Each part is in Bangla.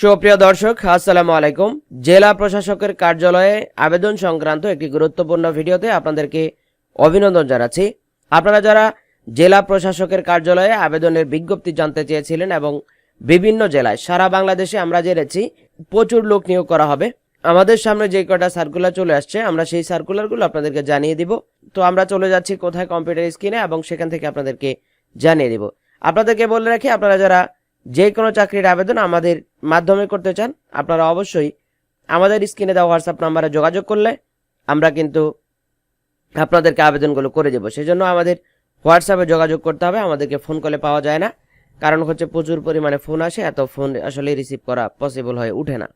সুপ্রিয় দর্শক, আসসালামু আলাইকুম। জেলা প্রশাসকের কার্যালয়ে আবেদন সংক্রান্ত একটি গুরুত্বপূর্ণ ভিডিওতে আপনাদেরকে অভিনন্দন জানাচ্ছি। আপনারা যারা জেলা প্রশাসকের কার্যালয়ে আবেদনের বিজ্ঞপ্তি জানতে চেয়েছিলেন এবং বিভিন্ন জেলায়, সারা বাংলাদেশে আমরা জেনেছি, প্রচুর লোক নিয়োগ করা হবে। আমাদের সামনে যে কটা সার্কুলার চলে আসছে, আমরা সেই সার্কুলারগুলো আপনাদেরকে জানিয়ে দিব। তো আমরা চলে যাচ্ছি কোথায় কম্পিউটার স্ক্রিনে এবং সেখান থেকে আপনাদেরকে জানিয়ে দিব। আপনাদেরকে বলে রাখি, আপনারা যারা যে কোনো চাকরির আবেদন আমাদের মাধ্যমে করতে চান, আপনারা অবশ্যই আমাদের স্ক্রিনে দেওয়া হোয়াটসঅ্যাপ নাম্বারে যোগাযোগ করলে আমরা কিন্তু আপনাদেরকে আবেদনগুলো করে দেবো। সেই জন্য আমাদের হোয়াটসঅ্যাপে যোগাযোগ করতে হবে, আমাদেরকে ফোন কলে পাওয়া যায় না। কারণ হচ্ছে প্রচুর পরিমাণে ফোন আসে, এত ফোন আসলে রিসিভ করা পসিবল হয়ে ওঠে না।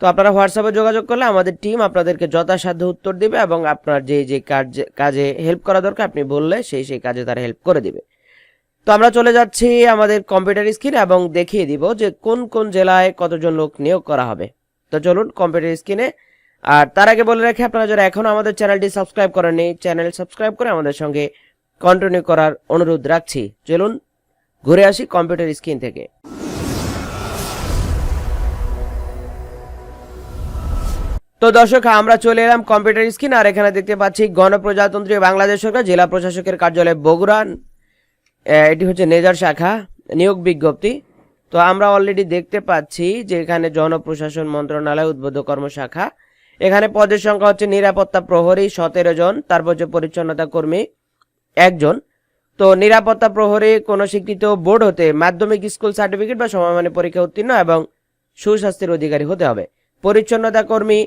তো আপনারা হোয়াটসঅ্যাপে যোগাযোগ করলে আমাদের টিম আপনাদেরকে যথাসাধ্য উত্তর দিবে এবং আপনার যে যে কাজে কাজে হেল্প করা দরকার, আপনি বললে সেই সেই কাজে তারা হেল্প করে দিবে। তো আমরা চলে যাচ্ছি আমাদের কম্পিউটার স্ক্রিন এবং দেখিয়ে দিব যে কোন কোন জেলায় কতজন লোক নিয়োগ করা হবে। তো চলুন কম্পিউটার স্ক্রিনে আর তার আগে বলে রাখি, আপনারা যারা এখনও আমাদের চ্যানেলটি সাবস্ক্রাইব করেননি চ্যানেল সাবস্ক্রাইব করে আমাদের সঙ্গে কন্টিনিউ করার অনুরোধ রাখছি। চলুন ঘুরে আসি কম্পিউটার স্ক্রিন থেকে। তো দর্শক, আমরা চলে এলাম কম্পিউটার স্ক্রিন আর এখানে দেখতে পাচ্ছি গণপ্রজাতন্ত্রী বাংলাদেশ সরকার, জেলা প্রশাসকের কার্যালয় বগুড়া। এটি হচ্ছে নেজার শাখা, নিয়োগ বিজ্ঞপ্তি। তো আমরা অলরেডি দেখতে পাচ্ছি যে এখানে জনপ্রশাসন মন্ত্রণালয় উদ্বোধ কর্মশাখা। এখানে পদের সংখ্যা হচ্ছে নিরাপত্তা প্রহরী সতেরো জন তারপর হচ্ছে পরিচ্ছন্নতা কর্মী একজন। তো নিরাপত্তা প্রহরী কোনো স্বীকৃত বোর্ড হতে মাধ্যমিক স্কুল সার্টিফিকেট বা সমমানের পরীক্ষা উত্তীর্ণ এবং সুস্বাস্থ্যের অধিকারী হতে হবে। পরিচ্ছন্নতা কর্মী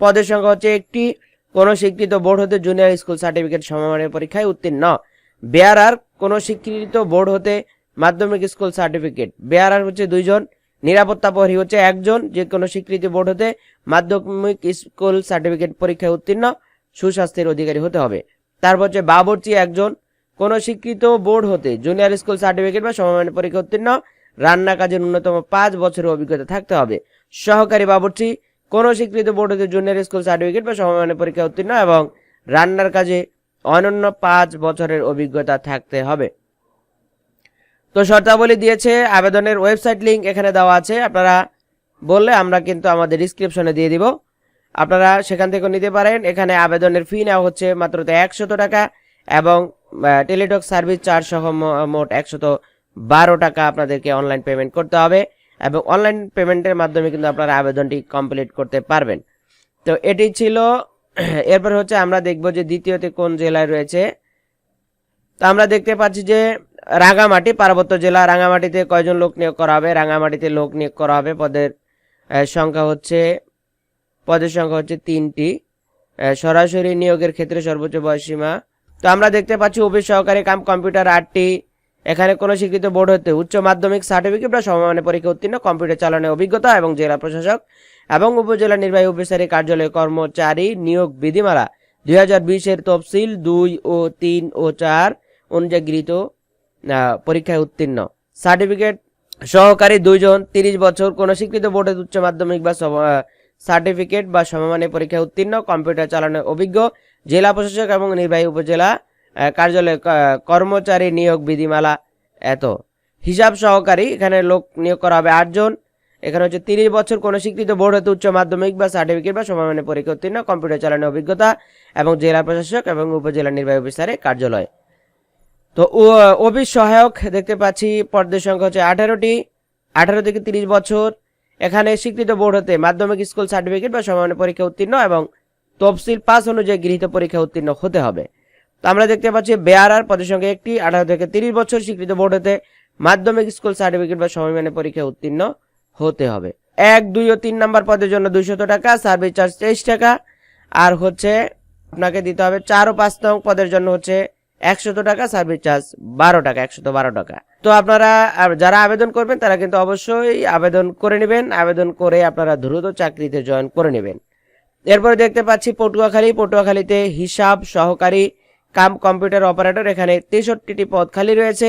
পদের সংখ্যা হচ্ছে একটি, কোনো স্বীকৃত বোর্ড হতে জুনিয়র স্কুল সার্টিফিকেট সমমানের পরীক্ষায় উত্তীর্ণ। বেয়ারার কোনো স্বীকৃত বোর্ড হতে মাধ্যমিক স্কুল সার্টিফিকেট। বেয়ারার হচ্ছে দুইজন, নিরাপত্তা প্রহরী হচ্ছে একজন, যে কোনো স্বীকৃতি বোর্ড হতে মাধ্যমিক স্কুল সার্টিফিকেট পরীক্ষায় উত্তীর্ণ, সুস্বাস্থ্যের অধিকারী হতে হবে। তারপর হচ্ছে বাবরচি একজন, কোনো স্বীকৃত বোর্ড হতে জুনিয়র স্কুল সার্টিফিকেট বা সমমানের পরীক্ষা উত্তীর্ণ, রান্না কাজের ন্যূনতম পাঁচ বছরের অভিজ্ঞতা থাকতে হবে। সহকারী বাবরচি, কোনো স্বীকৃত বোর্ড হতে জুনিয়র স্কুল সার্টিফিকেট বা সমমানের পরীক্ষা উত্তীর্ণ এবং রান্নার কাজে অনন্য পাঁচ বছরের অভিজ্ঞতা থাকতে হবে। তো শর্তাবলী দিয়েছে, আবেদনের ওয়েবসাইট লিঙ্ক এখানে দেওয়া আছে, আপনারা বললে আমরা কিন্তু আমাদের ডিসক্রিপশনে দিয়ে দিব। আপনারা সেখান থেকে নিতে পারেন, এখানে আবেদনের ফি নেওয়া হচ্ছে মাত্র একশত টাকা এবং টেলিটক সার্ভিস চার্জ সহ মোট একশত বারো টাকা আপনাদেরকে অনলাইন পেমেন্ট করতে হবে এবং অনলাইন পেমেন্টের মাধ্যমে কিন্তু আপনারা আবেদনটি কমপ্লিট করতে পারবেন। তো এটি ছিল এরপর হচ্ছে আমরা দেখব যে দ্বিতীয়তে কোন জেলায় রয়েছে। তো আমরা দেখতে পাচ্ছি যে রাঙামাটি পার্বত্য জেলা রাঙামাটিতে কয়জন লোক নিয়োগ করা হবে? রাঙামাটিতে লোক নিয়োগ করা হবে, পদের সংখ্যা হচ্ছে, পদের সংখ্যা হচ্ছে তিনটি। সরাসরি নিয়োগের ক্ষেত্রে সর্বোচ্চ বয়সীমা তো আমরা দেখতে পাচ্ছি অফিস সহকারী কাম কম্পিউটার আটটি এখানে কোনো স্বীকৃত বোর্ড হতে উচ্চ মাধ্যমিক সার্টিফিকেট বা সমমানের পরীক্ষা উত্তীর্ণ, কম্পিউটার চালানোর অভিজ্ঞতা এবং জেলা প্রশাসক এবং উপজেলা নির্বাহী অফিসারি কার্যালয় কর্মচারী নিয়োগ বিধিমালা দুই হাজার বিশের তফসিল দুই ও তিন ও চার অনুযায়ী গৃহীত পরীক্ষায় উত্তীর্ণ। সার্টিফিকেট সহকারী দুইজন, তিরিশ বছর, কোনো স্বীকৃত বোর্ডের উচ্চ মাধ্যমিক বা সার্টিফিকেট বা সমমানের পরীক্ষায় উত্তীর্ণ, কম্পিউটার চালানোর অভিজ্ঞ, জেলা প্রশাসক এবং নির্বাহী উপজেলা কার্যালয় কর্মচারী নিয়োগ বিধিমালা এত। হিসাব সহকারী, এখানে লোক নিয়োগ করা হবে আটজন। এখানে হচ্ছে তিরিশ বছর কোনো স্বীকৃত বোর্ড হতে উচ্চ মাধ্যমিক বা সার্টিফিকেট বা সমমানের পরীক্ষা উত্তীর্ণ, কম্পিউটার চালানোর অভিজ্ঞতা এবং জেলা প্রশাসক এবং উপজেলা নির্বাহী অফিসারের কার্যালয়। তো অফিস সহায়ক দেখতে পাচ্ছি, পদের সংখ্যা হচ্ছে আঠারোটি। আঠারো থেকে তিরিশ বছর। এখানে স্বীকৃত বোর্ড হতে মাধ্যমিক স্কুল সার্টিফিকেট বা সমানের পরীক্ষা উত্তীর্ণ এবং তফসিল পাস অনুযায়ী গৃহীত পরীক্ষা উত্তীর্ণ হতে হবে। আমরা দেখতে পাচ্ছি বেয়ারার পদের সঙ্গে একটি আঠারো থেকে তিরিশ বছর স্বীকৃত বোর্ড হতে মাধ্যমিক স্কুল সার্টিফিকেট বা সমমানের পরীক্ষা উত্তীর্ণ হতে হবে। এক, দুই ও তিন নাম্বার পদের জন্য দুইশত টাকা, সার্ভিস চার্জ তেইশ টাকা। আর হচ্ছে আপনাকে দিতে হবে চার ও পাঁচ নং পদের জন্য হচ্ছে একশত টাকা, সার্ভিস চার্জ বারো টাকা, একশত বারো টাকা। তো আপনারা যারা আবেদন করবেন, তারা কিন্তু অবশ্যই আবেদন করে নেবেন। আবেদন করে আপনারা দ্রুত চাকরিতে জয়েন করে নেবেন। এরপরে দেখতে পাচ্ছি পটুয়াখালী। পটুয়াখালীতে হিসাব সহকারী কাম কম্পিউটার অপারেটর, এখানে তেষট্টিটি পদ খালি রয়েছে।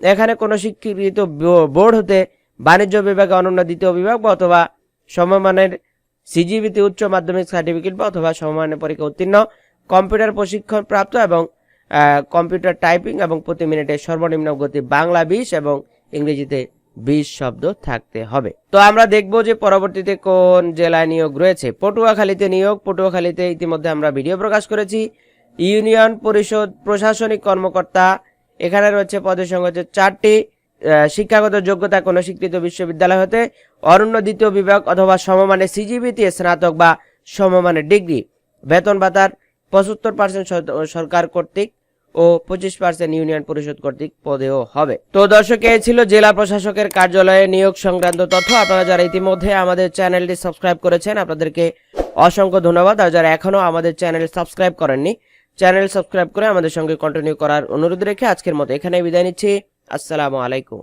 এখানে কোনো স্বীকৃত বোর্ড হতে বাণিজ্য বিভাগে অনন্য দ্বিতীয় বিভাগ অথবা সমমানের সিজিবিতে উচ্চ মাধ্যমিক সার্টিফিকেট বা অথবা সমমানের পরীক্ষা উত্তীর্ণ, কম্পিউটার প্রশিক্ষণ প্রাপ্ত এবং কম্পিউটার টাইপিং এবং প্রতি মিনিটে সর্বনিম্ন গতি বাংলা বিশ এবং ইংরেজিতে বিশ শব্দ থাকতে হবে। তো আমরা দেখব যে পরবর্তীতে কোন জেলায় নিয়োগ রয়েছে। পটুয়াখালীতে নিয়োগ, পটুয়াখালীতে ইতিমধ্যে আমরা ভিডিও প্রকাশ করেছি। ইউনিয়ন পরিষদ প্রশাসনিক কর্মকর্তা, এখানে রয়েছে পদের সংখ্যা হচ্ছে চারটি শিক্ষাগত যোগ্যতা কোনো স্বীকৃত বিশ্ববিদ্যালয় হতে অরণ্য দ্বিতীয় বিভাগ অথবা সমমানের সিজিবিতে স্নাতক বা সমমানের ডিগ্রি। বেতন ভাতার পঁচাত্তর পার্সেন্ট সরকার কর্তৃক ও পঁচিশ পার্সেন্ট ইউনিয়ন পরিষদ কর্তৃক পদেও হবে। তো দর্শক, এই ছিল জেলা প্রশাসকের কার্যালয়ে নিয়োগ সংক্রান্ত তথ্য। আপনারা যারা ইতিমধ্যে আমাদের চ্যানেলটি সাবস্ক্রাইব করেছেন, আপনাদেরকে অসংখ্য ধন্যবাদ। আর যারা এখনও আমাদের চ্যানেল সাবস্ক্রাইব করেননি চ্যানেল সাবস্ক্রাইব করে আমাদের সঙ্গে কন্টিনিউ করার অনুরোধ রেখে আজকের মতো এখানে বিদায় নিচ্ছি। আসসালামু আলাইকুম।